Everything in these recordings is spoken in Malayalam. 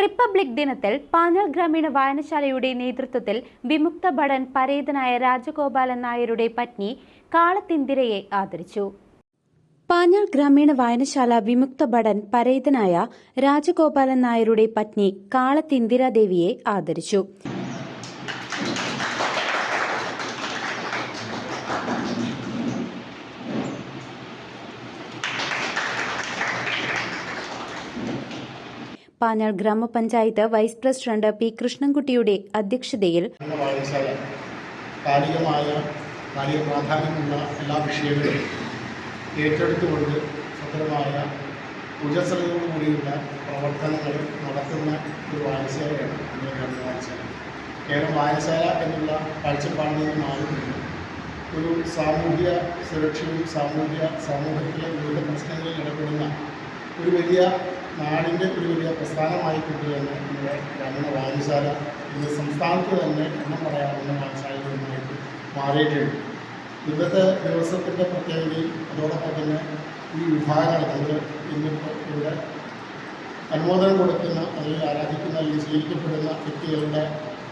റിപ്പബ്ലിക് ദിനത്തിൽ പാഞ്ഞാൾ ഗ്രാമീണ വായനശാലയുടെ നേതൃത്വത്തിൽ വിമുക്ത ഭടൻ പരേതനായ രാജഗോപാലൻ നായരുടെ പത്നി കാളത്തിന്തിരയെ ആദരിച്ചു. പാഞ്ഞാൾ ഗ്രാമീണ വായനശാല വിമുക്ത ഭടൻ പരേതനായ രാജഗോപാലൻ നായരുടെ പത്നി കാളത്തിന്തിര ദേവിയെ ആദരിച്ചു. പാഞ്ഞാൾ ഗ്രാമപഞ്ചായത്ത് വൈസ് പ്രസിഡന്റ് പി കൃഷ്ണൻകുട്ടിയുടെ അധ്യക്ഷതയിൽ കാലികമായ കാലിക പ്രാധാന്യമുള്ള എല്ലാ വിഷയങ്ങളും ഏറ്റെടുത്തുകൊണ്ട് സ്വതന്ത്രമായ ഊർജസ്വലതയോടുകൂടിയുള്ള പ്രവർത്തനങ്ങൾ നടത്തുന്ന ഒരു വായനശാലയാണ് നമ്മുടെ ഗ്രാമീണ വായനശാല. കേരളം വായനശാല എന്നുള്ള കാഴ്ചപ്പാടിൽ നിന്ന് മാറുന്നത് ഒരു സാമൂഹ്യ സുരക്ഷയും സാമൂഹ്യ സമൂഹത്തിലെ വിവിധ പ്രശ്നങ്ങളിൽ ഇടപെടുന്ന ഒരു വലിയ നാടിന്റെ ഒരു വലിയ പ്രസ്ഥാനമായി കൊണ്ടുതന്നെ നമ്മുടെ ഗ്രാമീണ വായനശാല ഇന്ന് സംസ്ഥാനത്ത് തന്നെ എണ്ണം പറയാവുന്ന വായനശാലകളുമായിട്ട് മാറിയിട്ടുണ്ട്. ഇന്നത്തെ ദിവസത്തിന്റെ പ്രത്യേകതയും അതോടൊപ്പം തന്നെ ഈ വിഭാഗങ്ങൾ നമ്മൾ ഇന്നിപ്പോൾ ഇവിടെ അനുമോദനം കൊടുക്കുന്ന അല്ലെങ്കിൽ ആരാധിക്കുന്ന അല്ലെങ്കിൽ സ്വീകരിക്കപ്പെടുന്ന വ്യക്തികളുടെ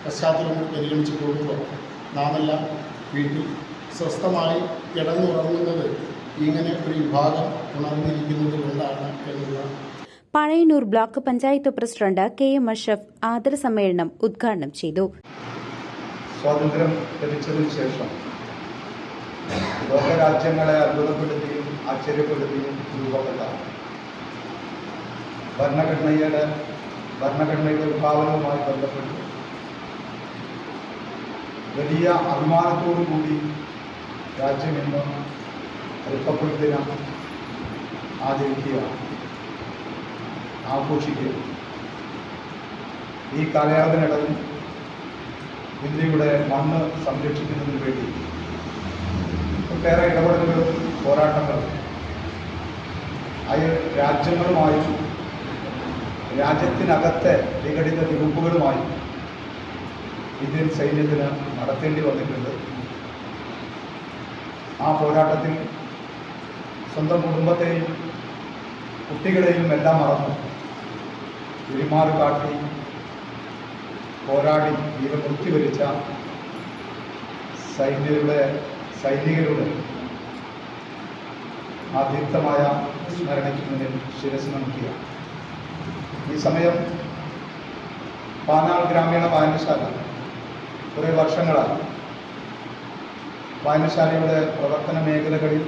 പശ്ചാത്തലങ്ങൾ പരിഗണിച്ച് പോകുമ്പോൾ നാമെല്ലാം വീട്ടിൽ സ്വസ്ഥമായി കിടന്നുറങ്ങുന്നത് ഇങ്ങനെ ഒരു വിഭാഗം ഉണർന്നിരിക്കുന്നത് കൊണ്ടാണ് എന്നുള്ള Pazhayannur block panchayat president K M Ashraf ആദര സമ്മേളനം ഉദ്ഘാടനം ചെയ്തു. സ്വാതന്ത്ര്യം ലഭിച്ചതിനു ശേഷം ലോകരാജ്യങ്ങളെ അത്ഭുതപ്പെടുത്തിയും ആശ്ചര്യപ്പെടുത്തിയും രൂപപ്പെട്ട ഭരണഘടനയുടെ ഭരണഘടനയുടെ ഉദ്ഭാവനവുമായി ബന്ധപ്പെട്ട് വലിയ അഭിമാനത്തോടു കൂടി രാജ്യം ഇന്ന് റിപ്പബ്ലിക് ദിനം ആചരിക്കുക ആഘോഷിക്കുക ഈ കാലയളവിനിടയിൽ ഇന്ത്യയുടെ മണ്ണ് സംരക്ഷിക്കുന്നതിന് വേണ്ടി ഒട്ടേറെ ഇടപെടലുകളും പോരാട്ടങ്ങളും അയൽ രാജ്യങ്ങളുമായും രാജ്യത്തിനകത്തെ വിഘടിത ഗ്രൂപ്പുകളുമായും ഇന്ത്യൻ സൈന്യത്തിന് നടത്തേണ്ടി വന്നിട്ടുണ്ട്. ആ പോരാട്ടത്തിൽ സ്വന്തം കുടുംബത്തെയും കുട്ടികളെയും എല്ലാം മറന്നു. പെരുമാറ് കാട്ടി പോരാടി വീരമൃത്യു വരിച്ച സൈന്യരുടെ സൈനികരുടെ ആ തീർത്ഥമായ സ്മരണയ്ക്ക് മുന്നിൽ ശിരസ് നൽകിയ ഈ സമയം പാനാൾ ഗ്രാമീണ വായനശാല കുറേ വർഷങ്ങളായി. വായനശാലയുടെ പ്രവർത്തന മേഖലകളിൽ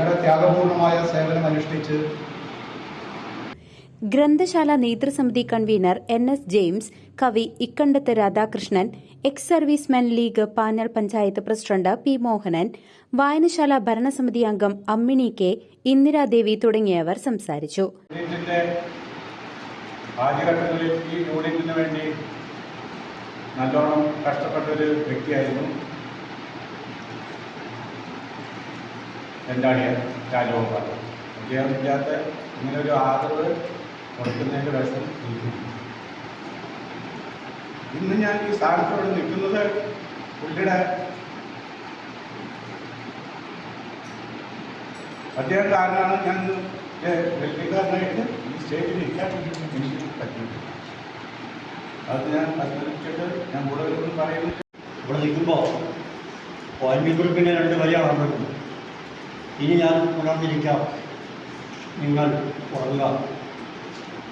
ഏറെ ത്യാഗപൂർണമായ സേവനം അനുഷ്ഠിച്ച് ഗ്രന്ഥശാല നേതൃസമിതി കൺവീനർ എൻ എസ് ജെയിംസ് കവി Ikkandath Radhakrishnan ex serviceman league panel panchayat president P Mohanan വായനശാല ഭരണസമിതി അംഗം അമ്മിണി കെ ഇന്ദിരാദേവി തുടങ്ങിയവർ സംസാരിച്ചു. ആദ്യഘട്ടങ്ങളിൽ ഈ യൂണിറ്റിന് വേണ്ടി നല്ലോണം കഷ്ടപ്പെട്ടൊരു വ്യക്തിയായിരുന്നു എന്താണ് രാജഗോപാൽ. അദ്ദേഹം ഇല്ലാത്ത ഇങ്ങനെ ഒരു ആദരവ് കൊടുക്കുന്നതിന്റെ വശം ഇന്ന് ഞാൻ ഈ സ്ഥാനത്തോട് നിൽക്കുന്നത് പുള്ളിയുടെ അദ്ദേഹം കാരണമാണ് ഞാൻ വെല്ലുകാരനായിട്ട് ഈ സ്റ്റേജിൽ ഇരിക്കാൻ എനിക്ക് പറ്റുന്നത് അത് ഞാൻ പരിഗണിച്ചിട്ട് ഞാൻ കൂടെ വരുമെന്ന് പറയുന്നത് ഇവിടെ നിൽക്കുമ്പോൾ വാൽമീകുറിപ്പിന്റെ രണ്ട് വരിയാണ് ഇനി ഞാൻ ഉണർന്നിരിക്കാം നിങ്ങൾ ഉറങ്ങുക.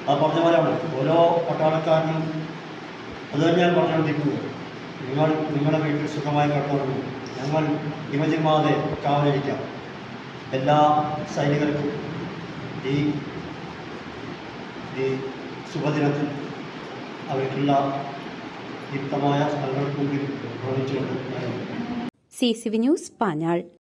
അത് പറഞ്ഞ പോലെയാണ് ഓരോ പട്ടാളക്കാരനും അത് തന്നെയാണ് പറഞ്ഞുകൊണ്ടിരിക്കുന്നത് നിങ്ങൾ നിങ്ങളുടെ വീട്ടിൽ സുഖമായി കിടന്നുറങ്ങും ഞങ്ങൾ ഇമജിമാതെ കാവലിരിക്കാം എല്ലാ സൈനികർക്കും ഈ ഈ ശുഭദിനത്തിൽ അവർക്കുള്ള യുക്തമായ പ്രവർത്തിച്ചുകൊണ്ട് ഞാൻ C C V news Panjal.